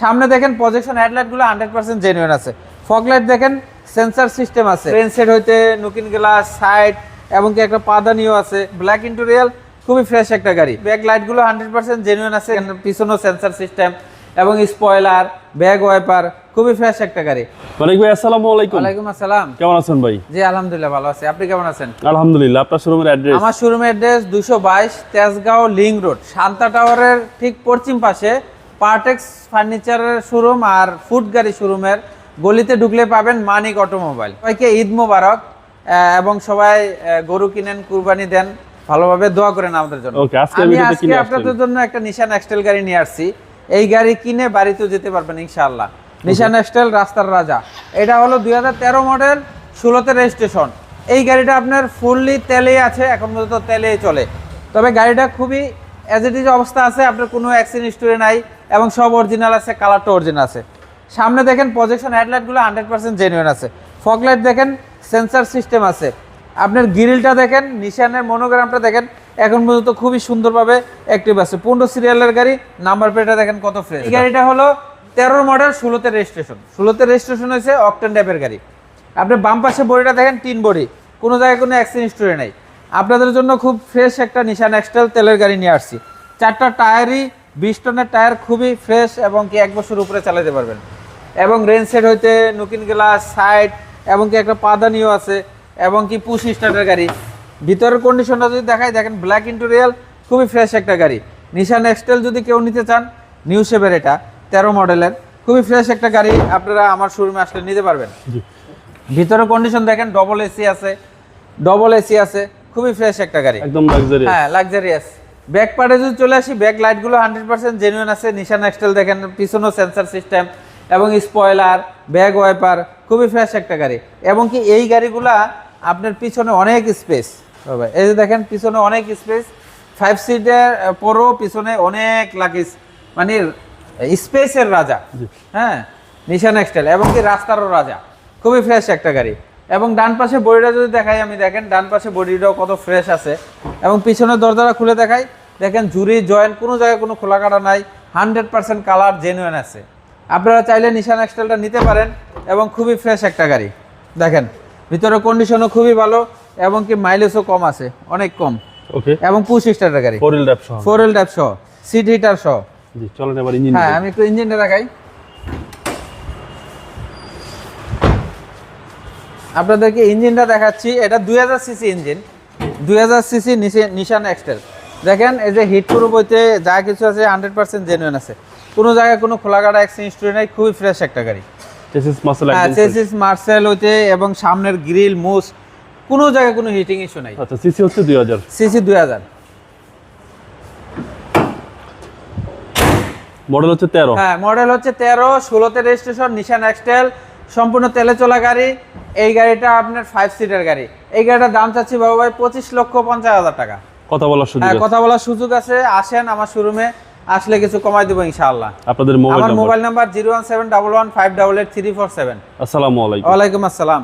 সামনে দেখেন প্রজেকশন হেডলাইটগুলো হান্ড্রেড পার্সেন্ট জেনুইন আছে। ফগ লাইট দেখেন সেন্সার সিস্টেম আছে। ফ্রেন সেট হইতে নুকিন গ্লাস সাইড এবং কি একটা পাদানিও আছে। ব্ল্যাক ইন্টেরিয়াল খুবই ফ্রেশ একটা গাড়ি। ব্যাক লাইটগুলো হান্ড্রেড পার্সেন্ট জেনুইন আছে। পিছনেও সেন্সার সিস্টেম এবং স্পয়লার ব্যাগ ওয়াইপার খুবই ফ্রেশ একটা গাড়ি। মালিক ভাই আসসালামু আলাইকুম। ওয়ালাইকুম আসসালাম। কেমন আছেন ভাই? জি আলহামদুলিল্লাহ ভালো আছি। আপনি কেমন আছেন? আলহামদুলিল্লাহ আপনার শোরুমের অ্যাড্রেস আমার শোরুমের অ্যাড্রেস দুশো বাইশ তেজগাঁও লিং রোড শান্তা টাওয়ারের ঠিক পশ্চিম পাশে। পার্টেক্স ফার্নিচারের শোরুম আর ফুড গাড়ি শোরুমের গলিতে ঢুকলে পাবেন মানিক অটোমোবাইল। সবাইকে ঈদ মোবারক এবং সবাই গরু কিনেন কুরবানি দেন ভালোভাবে দোয়া করেন আমাদের জন্য। আমি আজকে আপনাদের জন্য একটা নিশান এক্সটেল গাড়ি নিয়ে আসছি। এই গাড়ি কিনে বাড়িতেও যেতে পারবেন ইনশাআল্লাহ। নিশান এক্সটেল রাস্তার রাজা। এটা হলো দুই হাজার তেরো মডেল ষোলোতে রেজিস্ট্রেশন এই গাড়িটা আপনার ফুললি তেলেই আছে এখন পর্যন্ত তেলেই চলে। তবে গাড়িটা খুবই অ্যাজ ইট ইজ অবস্থা আছে আপনার কোনো অ্যাক্সিডেন্ট হিস্টোরি নাই। এবং সব অরিজিনাল আছে কালারটা অরিজিনাল আছে। সামনে দেখেন প্রজেকশন হেডলাইটগুলো হান্ড্রেড পার্সেন্ট জেনুইন আছে। ফগ লাইট দেখেন সেন্সার সিস্টেম আছে। আপনার গ্রিলটা দেখেন, নিশানের মনোগ্রামটা দেখেন, এখন পর্যন্ত খুবই সুন্দরভাবে অ্যাক্টিভ আছে। পনেরো সিরিয়ালের গাড়ি নাম্বার প্লেটটা দেখেন কত ফ্রেশ এই গাড়িটা হলো তেরোর মডেল ষোলোতে রেজিস্ট্রেশন ষোলোতে রেজিস্ট্রেশন হয়েছে অকটেন টাইপের গাড়ি। আপনি বাম পাশে বডিটা দেখেন তিন বডি কোনো জায়গায় কোনো অ্যাক্সিডেন্ট স্টোরি নেই। আপনাদের জন্য খুব ফ্রেশ একটা নিশান এক্সটেল তেলের গাড়ি নিয়ে আসছি। চারটা টায়ারই বিশ টনের টায়ার খুবই ফ্রেশ এবং কি এক বছর উপরে চালাতে পারবেন। এবং রেন সেট হইতে নুকিন গ্লাস সাইড এবং কি একটা পাদানিও আছে এবং কি পুশ স্টার্টের গাড়ি। ভিতরের কন্ডিশনটা যদি দেখাই দেখেন ব্ল্যাক ইন্টেরিয়াল খুবই ফ্রেশ একটা গাড়ি। নিশান এক্সটেল যদি কেউ নিতে চান নিউ শেপের এটা তেরো মডেলের খুবই ফ্রেশ একটা গাড়ি আপনারা আমার শোরুমে আসলে নিতে পারবেন। ভিতরের কন্ডিশন দেখেন ডবল এসি আছে ডবল এসি আছে খুবই ফ্রেশ একটা গাড়ি। একদম লাক্সারি হ্যাঁ লাক্সারিয়াস ব্যাক পার্টে যদি চলে আসি ব্যাক লাইটগুলো হান্ড্রেড পার্সেন্ট জেনুইন আছে। নিশান এক্সটেল দেখেন পিছনেও সেন্সার সিস্টেম এবং স্পয়লার ব্যাগ ওয়াইপার খুবই ফ্রেশ একটা গাড়ি। এবং কি এই গাড়িগুলা আপনার পিছনে অনেক স্পেস এই যে দেখেন পিছনে অনেক স্পেস ফাইভ সিটের পরও পিছনে অনেক লাগিস মানে স্পেসের রাজা। হ্যাঁ নিশান এক্সটেল এবং কি রাস্তারও রাজা। খুবই ফ্রেশ একটা গাড়ি। এবং ডান পাশে বডিটা যদি দেখাই আমি দেখেন ডান পাশে বডিটাও কত ফ্রেশ আছে। এবং পিছনের দরজাটা খুলে দেখাই। দেখেন ঝুরি জয়েন্ট কোনো জায়গায় কোনো খোলা কাটা নাই হান্ড্রেড পার্সেন্ট কালার জেনুয়েন আছে। আপনারা চাইলে নিশান এক্সটেলটা নিতে পারেন এবং খুবই ফ্রেশ একটা গাড়ি। দেখেন ভিতরে কন্ডিশনও খুবই ভালো এবং কি মাইলেজও কম আছে অনেক কম। ওকে এবং পুশ স্টারের গাড়ি। ফোর হুইল ড্রাইভ সহ। ফোর হুইল ড্রাইভ সহ সিট হিটার সহ। জি চলেন এবার ইঞ্জিন হ্যাঁ আমি একটু ইঞ্জিনটা দেখাই। আপনাদেরকে ইঞ্জিনটা দেখাচ্ছি এটা দুই হাজার সিসি ইঞ্জিন দুই হাজার সিসি নিশান এক্সটেল দেখেন এই যে হিট প্রুফ হইতে যা কিছু আছে হান্ড্রেড পার্সেন্ট জেনুইন আছে। কোনো জায়গায় কোনো খোলাকাটা অ্যাক্সিডেন্ট স্টোরি নাই খুবই ফ্রেশ একটা গাড়ি। মাসল হ্যাঁ চেসিস মার্সেল হইতে এবং সামনের গ্রিল মুস কোনো জায়গায় কোনো হিটিং ইস্যু নাই। আচ্ছা সিসি হচ্ছে দুই হাজার। সিসি দুই হাজার। মডেল হচ্ছে তেরো। হ্যাঁ মডেল হচ্ছে তেরো ষোলোতে রেজিস্ট্রেশন নিশান এক্সটেল সম্পূর্ণ তেলে চলা গাড়ি। এই গাড়িটা আপনার ফাইভ সিটার গাড়ি। এই গাড়িটার দাম চাচ্ছি বাবু ভাই পঁচিশ লক্ষ পঞ্চাশ হাজার টাকা। কথা বলার সুযোগ হ্যাঁ আছে। কথা বলার সুযোগ আছে। আসেন আমার শোরুমে আসলে কিছু কমাই দেবো ইনশাআল্লাহ। আপনাদের মোবাইল আমার mobile number zero one seven double one five double eight three four seven. আসসালামু আলাইকুম। ওয়ালাইকুম আসসালাম।